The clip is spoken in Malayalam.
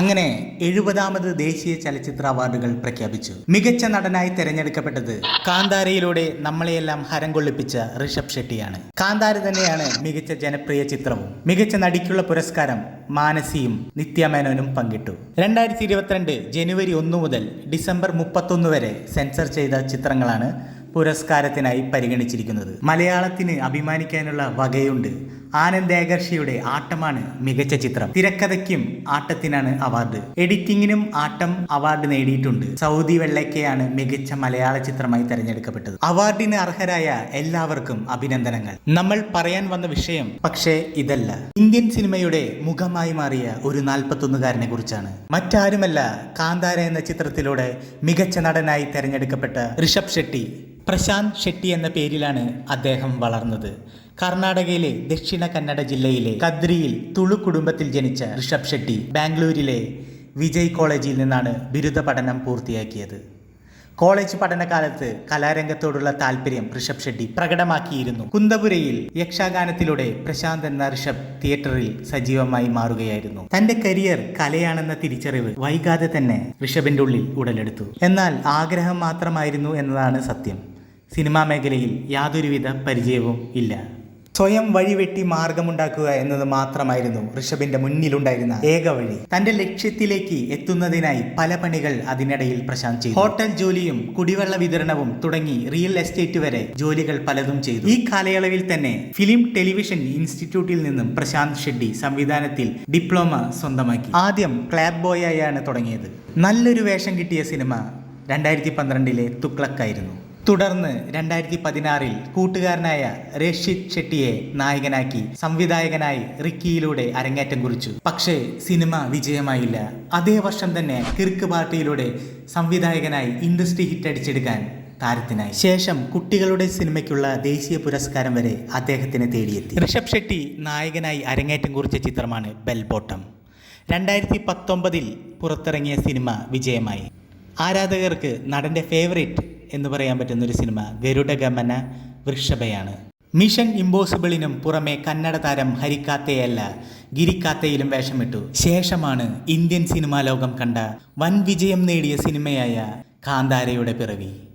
അങ്ങനെ എഴുപതാമത് ദേശീയ ചലച്ചിത്ര അവാർഡുകൾ പ്രഖ്യാപിച്ചു. മികച്ച നടനായി തെരഞ്ഞെടുക്കപ്പെട്ടത് കാന്താരയിലൂടെ നമ്മളെയെല്ലാം ഹരം കൊള്ളിപ്പിച്ച ഋഷഭ് ഷെട്ടിയാണ്. കാന്താര തന്നെയാണ് മികച്ച ജനപ്രിയ ചിത്രവും. മികച്ച നടിക്കുള്ള പുരസ്കാരം മാനസിയും നിത്യമേനോനും പങ്കിട്ടു. രണ്ടായിരത്തി ഇരുപത്തിരണ്ട് ജനുവരി ഒന്ന് മുതൽ ഡിസംബർ മുപ്പത്തൊന്ന് വരെ സെൻസർ ചെയ്ത ചിത്രങ്ങളാണ് പുരസ്കാരത്തിനായി പരിഗണിച്ചിരിക്കുന്നത്. മലയാളത്തിന് അഭിമാനിക്കാനുള്ള വകയുണ്ട് ആനന്ദ് ഏകർഷിയുടെ ആട്ടമാണ് മികച്ച ചിത്രം. തിരക്കഥയ്ക്കും ആട്ടത്തിനാണ് അവാർഡ്. എഡിറ്റിംഗിനും ആട്ടം അവാർഡ് നേടിയിട്ടുണ്ട്. സൗദി വെള്ളയ്ക്കയാണ് മികച്ച മലയാള ചിത്രമായി തെരഞ്ഞെടുക്കപ്പെട്ടത്. അവാർഡിന് അർഹരായ എല്ലാവർക്കും അഭിനന്ദനങ്ങൾ. നമ്മൾ പറയാൻ വന്ന വിഷയം പക്ഷേ ഇതല്ല. ഇന്ത്യൻ സിനിമയുടെ മുഖമായി മാറിയ ഒരു നാൽപ്പത്തൊന്നുകാരനെ കുറിച്ചാണ്. മറ്റാരുമല്ല കാന്താര എന്ന ചിത്രത്തിലൂടെ മികച്ച നടനായി തെരഞ്ഞെടുക്കപ്പെട്ട ഋഷഭ് ഷെട്ടി. പ്രശാന്ത് ഷെട്ടി എന്ന പേരിലാണ് അദ്ദേഹം വളർന്നത്. കർണാടകയിലെ ദക്ഷിണ കന്നഡ ജില്ലയിലെ കദ്രിയിൽ തുളു കുടുംബത്തിൽ ജനിച്ച ഋഷഭ് ഷെട്ടി ബാംഗ്ലൂരിലെ വിജയ് കോളേജിൽ നിന്നാണ് ബിരുദ പഠനം പൂർത്തിയാക്കിയത്. കോളേജ് പഠനകാലത്ത് കലാരംഗത്തോടുള്ള താല്പര്യം ഋഷഭ് ഷെട്ടി പ്രകടമാക്കിയിരുന്നു. കുന്തപുരയിൽ യക്ഷഗാനത്തിലൂടെ പ്രശാന്ത് എന്ന ഋഷഭ് തിയേറ്ററിൽ സജീവമായി മാറുകയായിരുന്നു. തന്റെ കരിയർ കലയാണെന്ന തിരിച്ചറിവ് വൈകാതെ തന്നെ ഋഷഭിന്റെ ഉള്ളിൽ ഉടലെടുത്തു. എന്നാൽ ആഗ്രഹം മാത്രമായിരുന്നു എന്നതാണ് സത്യം. സിനിമാ മേഖലയിൽ യാതൊരുവിധ പരിചയവും ഇല്ല. സ്വയം വഴിവെട്ടി മാർഗമുണ്ടാക്കുക എന്നത് മാത്രമായിരുന്നു ഋഷഭിന്റെ മുന്നിലുണ്ടായിരുന്ന ഏക വഴി. തന്റെ ലക്ഷ്യത്തിലേക്ക് എത്തുന്നതിനായി പല പണികൾ അതിനിടയിൽ പ്രശാന്ത് ചെയ്തു. ഹോട്ടൽ ജോലിയും കുടിവെള്ള വിതരണവും തുടങ്ങി റിയൽ എസ്റ്റേറ്റ് വരെ ജോലികൾ പലതും ചെയ്തു. ഈ കാലയളവിൽ തന്നെ ഫിലിം ടെലിവിഷൻ ഇൻസ്റ്റിറ്റ്യൂട്ടിൽ നിന്നും പ്രശാന്ത് ഷെഡ്ഡി സംവിധാനത്തിൽ ഡിപ്ലോമ സ്വന്തമാക്കി. ആദ്യം ക്ലാബ് ബോയായാണ് തുടങ്ങിയത്. നല്ലൊരു വേഷം കിട്ടിയ സിനിമ രണ്ടായിരത്തി പന്ത്രണ്ടിലെ തുക്ലക്കായിരുന്നു തുടർന്ന് രണ്ടായിരത്തി പതിനാറിൽ കൂട്ടുകാരനായ രക്ഷിത് ഷെട്ടിയെ നായകനാക്കി സംവിധായകനായി റിക്കിയിലൂടെ അരങ്ങേറ്റം കുറിച്ചു. പക്ഷേ സിനിമ വിജയമായില്ല. അതേ വർഷം തന്നെ കിർക്ക് പാർട്ടിയിലൂടെ സംവിധായകനായി ഇൻഡസ്ട്രി ഹിറ്റ് അടിച്ചെടുക്കാൻ താരത്തിനായി. ശേഷം കുട്ടികളുടെ സിനിമയ്ക്കുള്ള ദേശീയ പുരസ്കാരം വരെ അദ്ദേഹത്തിന് തേടിയെത്തി. ഋഷഭ് ഷെട്ടി നായകനായി അരങ്ങേറ്റം കുറിച്ച ചിത്രമാണ് ബെൽബോട്ടം. രണ്ടായിരത്തി പത്തൊമ്പതിൽ പുറത്തിറങ്ങിയ സിനിമ വിജയമായി. ആരാധകർക്ക് നടന്റെ ഫേവറേറ്റ് എന്ന് പറയാൻ പറ്റുന്ന ഒരു സിനിമ ഗരുഡഗമന വൃഷഭയാണ് മിഷൻ ഇമ്പോസിബിളിനും പുറമെ കന്നഡ താരം ഹരിക്കാത്തയല്ല ഗിരിക്കാത്തയിലും വേഷമിട്ടു. ശേഷമാണ് ഇന്ത്യൻ സിനിമാ ലോകം കണ്ട വൻ വിജയം നേടിയ സിനിമയായ കാന്താരയുടെ പിറവി.